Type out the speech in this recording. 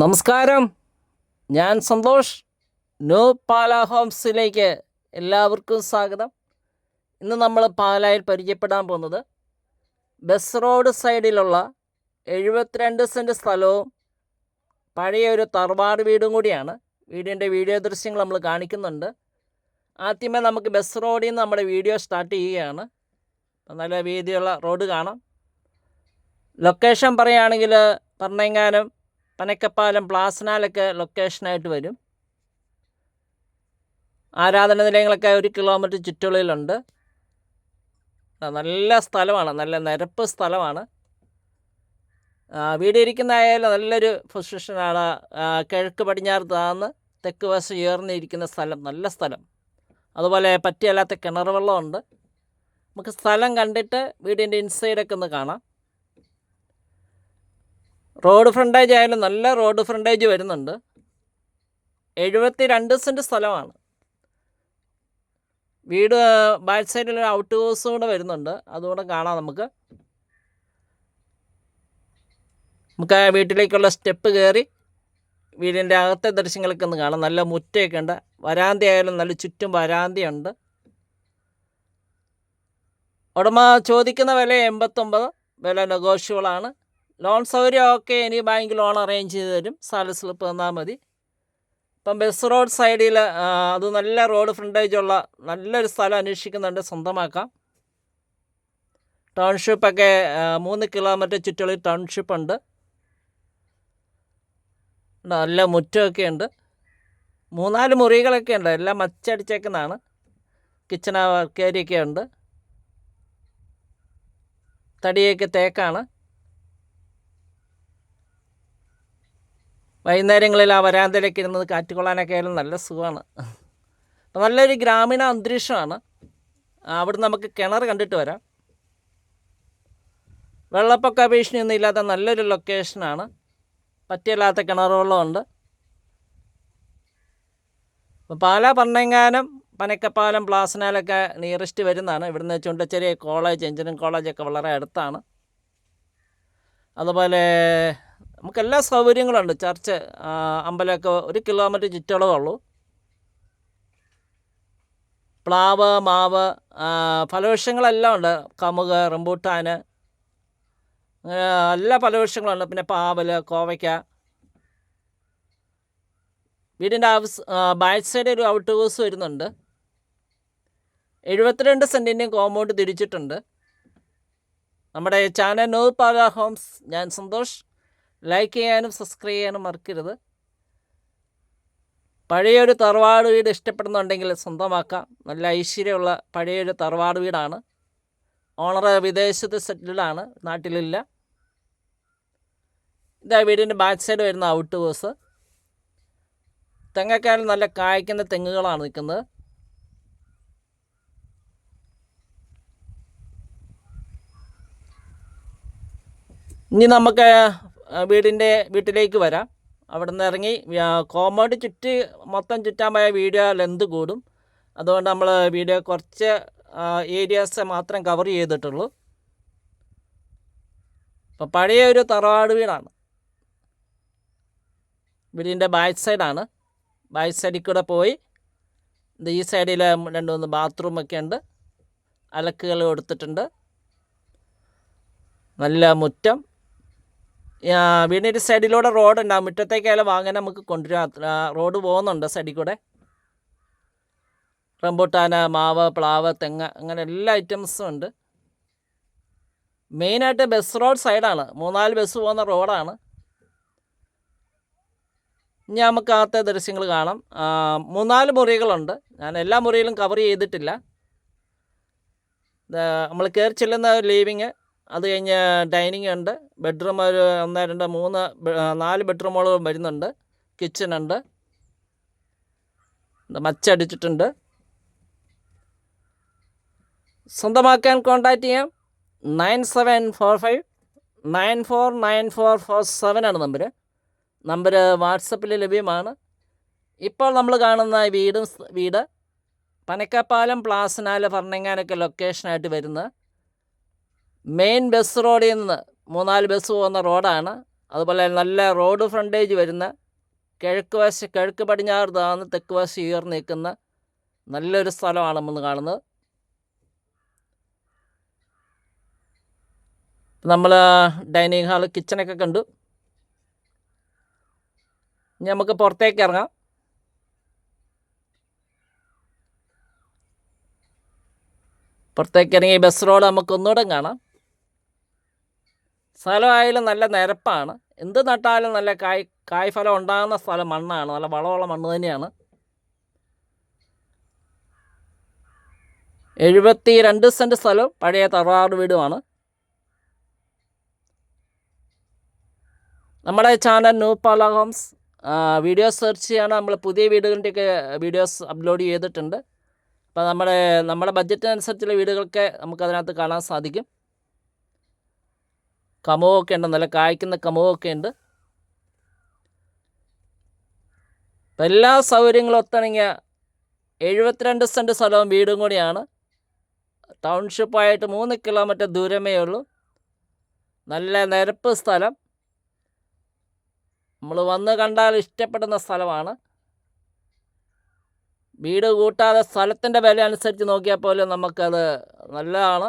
നമസ്കാരം. ഞാൻ സന്തോഷ്. ന്യൂ പാല ഹോംസിലേക്ക് എല്ലാവർക്കും സ്വാഗതം. ഇന്ന് നമ്മൾ പാലായിൽ പരിചയപ്പെടാൻ പോകുന്നത് ബസ് റോഡ് സൈഡിലുള്ള എഴുപത്തിരണ്ട് സെന്റ് സ്ഥലവും പഴയ ഒരു തറവാട് വീടും കൂടിയാണ്. വീടിന്റെ വീഡിയോ ദൃശ്യങ്ങൾ നമ്മൾ കാണിക്കുന്നുണ്ട്. ആദ്യമേ നമുക്ക് ബസ് റോഡിൽ നിന്ന് നമ്മുടെ വീഡിയോ സ്റ്റാർട്ട് ചെയ്യുകയാണ്. നല്ല വീതിയുള്ള റോഡ് കാണാം. ലൊക്കേഷൻ പറയുകയാണെങ്കിൽ പറഞ്ഞെങ്ങാനും പനക്കപ്പാലം പ്ലാസനാലൊക്കെ ലൊക്കേഷനായിട്ട് വരും. ആരാധന നിലയങ്ങളൊക്കെ ഒരു കിലോമീറ്റർ ചുറ്റളവിലുണ്ട്. നല്ല സ്ഥലമാണ്. നല്ല നിരപ്പ് സ്ഥലമാണ്. വീട് ഇരിക്കുന്നതായാലും നല്ലൊരു പൊസിഷനാണ്. കിഴക്ക് പടിഞ്ഞാറ് താന്ന് തെക്ക് വശം ഉയർന്നിരിക്കുന്ന സ്ഥലം നല്ല സ്ഥലം. അതുപോലെ പറ്റിയല്ലാത്ത കിണർ വെള്ളമുണ്ട്. നമുക്ക് സ്ഥലം കണ്ടിട്ട് വീടിന്റെ ഇൻസൈഡൊക്കെ ഒന്ന് കാണാം. റോഡ് ഫ്രണ്ടേജ് ആയാലും നല്ല റോഡ് ഫ്രണ്ടേജ് വരുന്നുണ്ട്. എഴുപത്തി രണ്ട് സെന്റ് സ്ഥലമാണ്. വീട് ബാക്ക് സൈഡിൽ ഒരു ഔട്ട് ഹൗസും കൂടെ വരുന്നുണ്ട്. അതുകൂടെ കാണാം നമുക്ക്. നമുക്ക് വീട്ടിലേക്കുള്ള സ്റ്റെപ്പ് കയറി വീടിന്റെ അകത്തെ ദൃശ്യങ്ങളൊക്കെ ഒന്ന് കാണാം. നല്ല മുറ്റയൊക്കെ ഉണ്ട്. വരാന്തി ആയാലും നല്ല ചുറ്റും വരാന്തയുണ്ട്. ഉടമ ചോദിക്കുന്ന വില എൺപത്തൊമ്പത്. വില നെഗോഷ്യബിളാണ് ലോൺ സൗകര്യമൊക്കെ ഇനി ബാങ്ക് ലോൺ അറേഞ്ച് ചെയ്ത് തരും. സാലറി സ്ലിപ്പ് തന്നാൽ മതി. ഇപ്പം ബസ് റോഡ് സൈഡിൽ അത് നല്ല റോഡ് ഫ്രണ്ടേജ് ഉള്ള നല്ലൊരു സ്ഥലം അന്വേഷിക്കുന്നുണ്ട് സ്വന്തമാക്കാം. ടൗൺഷിപ്പൊക്കെ മൂന്ന് കിലോമീറ്റർ ചുറ്റളവിൽ ടൗൺഷിപ്പ് ഉണ്ട്. നല്ല മുറ്റമൊക്കെ ഉണ്ട്. മൂന്നാൽ മുറികളൊക്കെ ഉണ്ട്. എല്ലാം മച്ചടിച്ചേക്കുന്നതാണ്. കിച്ചണ വർക്ക് ഏരിയൊക്കെ ഉണ്ട്. തടിയൊക്കെ തേക്കാണ്. വൈകുന്നേരങ്ങളിൽ ആ വരാന്തയിലേക്ക് ഇരുന്നത് കാറ്റ് കൊള്ളാനൊക്കെ ആയാലും നല്ല സുഖമാണ്. അപ്പം നല്ലൊരു ഗ്രാമീണ അന്തരീക്ഷമാണ്. അവിടെ നമുക്ക് കിണർ കണ്ടിട്ട് വരാം. വെള്ളപ്പൊക്ക ഭീഷണിയൊന്നും ഇല്ലാത്ത നല്ലൊരു ലൊക്കേഷനാണ് പറ്റിയല്ലാത്ത കിണർ വെള്ളമുണ്ട് അപ്പോൾ പാലാ പർണങ്ങാനം പനക്കപ്പാലം പ്ലാസനാലൊക്കെ നിയറസ്റ്റ് വരുന്നതാണ്. ഇവിടുന്ന് ചുണ്ടച്ചേരി കോളേജ് എഞ്ചിനീയറിംഗ് കോളേജൊക്കെ വളരെ അടുത്താണ്. അതുപോലെ നമുക്ക് എല്ലാ സൗകര്യങ്ങളുണ്ട്. ചർച്ച് അമ്പലമൊക്കെ ഒരു കിലോമീറ്റർ ചുറ്റളവുള്ളൂ. പ്ലാവ് മാവ് ഫലവൃക്ഷങ്ങളെല്ലാം ഉണ്ട്. കമുക് റംബൂട്ടാൻ എല്ലാ ഫലവൃക്ഷങ്ങളുണ്ട് പിന്നെ പാവൽ കോവയ്ക്ക. വീടിന്റെ ഹൗസ് ബാക്ക് സൈഡ് ഒരു ഔട്ട് ഹൗസ് വരുന്നുണ്ട്. എഴുപത്തിരണ്ട് സെന്റിന്റെയും കോമ്പൗണ്ട് തിരിച്ചിട്ടുണ്ട്. നമ്മുടെ ചാനൽ നോ പാല ഹോംസ് ഞാൻ സന്തോഷ്. ലൈക്ക് ചെയ്യാനും സബ്സ്ക്രൈബ് ചെയ്യാനും മറക്കരുത്. പഴയൊരു തറവാട് വീട് ഇഷ്ടപ്പെടുന്നുണ്ടെങ്കിൽ സ്വന്തമാക്കാം. നല്ല ഐശ്വര്യമുള്ള പഴയൊരു തറവാട് വീടാണ്. ഓണർ വിദേശത്ത് സെറ്റിൽഡാണ് നാട്ടിലില്ല. ഇതാ വീടിന്റെ ബാക്ക് സൈഡ് വരുന്ന ഔട്ട് ഹൗസ് തെങ്ങക്കാരിൽ നല്ല കായ്ക്കുന്ന തെങ്ങുകളാണ് നിൽക്കുന്നത്. ഇനി നമുക്ക് വീടിന്റെ വീട്ടിലേക്ക് വരാം. അവിടെ നിന്ന് ഇറങ്ങി കോമ്പൗണ്ട് ചുറ്റി മൊത്തം ചുറ്റാൻ പോയ വീഡിയോ ലെന്ത് കൂടും. അതുകൊണ്ട് നമ്മൾ വീഡിയോ കുറച്ച് ഏരിയാസ് മാത്രം കവർ ചെയ്തിട്ടുള്ളൂ. അപ്പോൾ പഴയ ഒരു തറവാട് വീടാണ്. വീടിന്റെ ബാക്ക് സൈഡാണ്. ബാക്ക് സൈഡിൽ കൂടെ പോയി ഈ സൈഡിൽ രണ്ട് മൂന്ന് ബാത്റൂമൊക്കെ ഉണ്ട്. അലക്കുകൾ കൊടുത്തിട്ടുണ്ട്. നല്ല മുറ്റം. വീടിന്റെ ഒരു സൈഡിലൂടെ റോഡ് ഉണ്ട്. ആ മുറ്റത്തേക്കായാലും വാങ്ങാൻ നമുക്ക് കൊണ്ടുവരാം. റോഡ് പോകുന്നുണ്ട് സൈഡിൽ കൂടെ. റംബൂട്ടാന മാവ് പ്ലാവ് തെങ്ങ അങ്ങനെ എല്ലാ ഐറ്റംസും ഉണ്ട്. മെയിനായിട്ട് ബസ് റോഡ് സൈഡാണ്. മൂന്നാൽ ബസ് പോകുന്ന റോഡാണ്. ഇനി നമുക്ക് അകത്തെ ദൃശ്യങ്ങൾ കാണാം. മൂന്നാൽ മുറികളുണ്ട്. ഞാൻ എല്ലാ മുറിയിലും കവർ ചെയ്തിട്ടില്ല. നമ്മൾ കയറി ചെല്ലുന്ന ലീവിങ് അത് കഴിഞ്ഞ് ഡൈനിങ് ഉണ്ട്. ബെഡ്റൂം ഒരു ഒന്ന് രണ്ട് മൂന്ന് നാല് ബെഡ്റൂമുകളും വരുന്നുണ്ട്. കിച്ചൺ ഉണ്ട്. മച്ചടിച്ചിട്ടുണ്ട് സ്വന്തമാക്കാൻ കോൺടാക്റ്റ് ചെയ്യാം. Nine seven four five nine four nine four four seven ആണ് നമ്പർ നമ്പർ വാട്സപ്പിൽ ലഭ്യമാണ്. ഇപ്പോൾ നമ്മൾ കാണുന്ന വീടും വീട് പനക്കപ്പാലം പ്ലാസനാല് ഭരണങ്ങാനൊക്കെ ലൊക്കേഷനായിട്ട് വരുന്ന മെയിൻ ബസ് റോഡിൽ നിന്ന് മൂന്നാൽ ബസ് പോകുന്ന റോഡാണ് അതുപോലെ നല്ല റോഡ് ഫ്രണ്ടേജ് വരുന്ന കിഴക്ക് വശ കിഴക്ക് പടിഞ്ഞാറ് താന്ന് തെക്ക് വശം ഉയർന്നു നിൽക്കുന്ന നല്ലൊരു സ്ഥലമാണ് നമ്മൾ കാണുന്നത്. നമ്മൾ ഡൈനിങ് ഹാൾ കിച്ചണൊക്കെ കണ്ടു. ഇനി നമുക്ക് പുറത്തേക്ക് ഇറങ്ങാം. പുറത്തേക്ക് ഇറങ്ങി ബസ് റോഡ് നമുക്ക് ഒന്നുകൂടെ കാണാം. സ്ഥലമായാലും നല്ല നിരപ്പാണ്. എന്ത് നട്ടാലും നല്ല കായ് കായ്ഫലം ഉണ്ടാകുന്ന സ്ഥലം മണ്ണാണ്. നല്ല വളമുള്ള മണ്ണ് തന്നെയാണ്. എഴുപത്തി രണ്ട് സെന്റ് സ്ഥലവും പഴയ തറവാട് വീടുമാണ്. നമ്മുടെ channel new Pala homes video search ചെയ്യാണ് നമ്മൾ പുതിയ വീടുകളുടെയൊക്കെ വീഡിയോസ് അപ്ലോഡ് ചെയ്തിട്ടുണ്ട്. അപ്പോൾ നമ്മുടെ നമ്മുടെ ബഡ്ജറ്റിനനുസരിച്ചുള്ള വീടുകളൊക്കെ നമുക്കതിനകത്ത് കാണാൻ സാധിക്കും. കമുവൊക്കെ ഉണ്ട് നല്ല കായ്ക്കുന്ന കമുവൊക്കെ ഉണ്ട്. അപ്പം എല്ലാ സൗകര്യങ്ങളും ഒത്തിണങ്ങിയ എഴുപത്തിരണ്ട് സെന്റ് സ്ഥലവും വീടും കൂടിയാണ്. ടൗൺഷിപ്പായിട്ട് മൂന്ന് കിലോമീറ്റർ ദൂരമേ ഉള്ളൂ. നല്ല നിരപ്പ് സ്ഥലം. നമ്മൾ വന്ന് കണ്ടാൽ ഇഷ്ടപ്പെടുന്ന സ്ഥലമാണ്. വീട് കൂട്ടാതെ സ്ഥലത്തിന്റെ വില അനുസരിച്ച് നോക്കിയാൽ പോലും നമുക്കത് നല്ലതാണ്.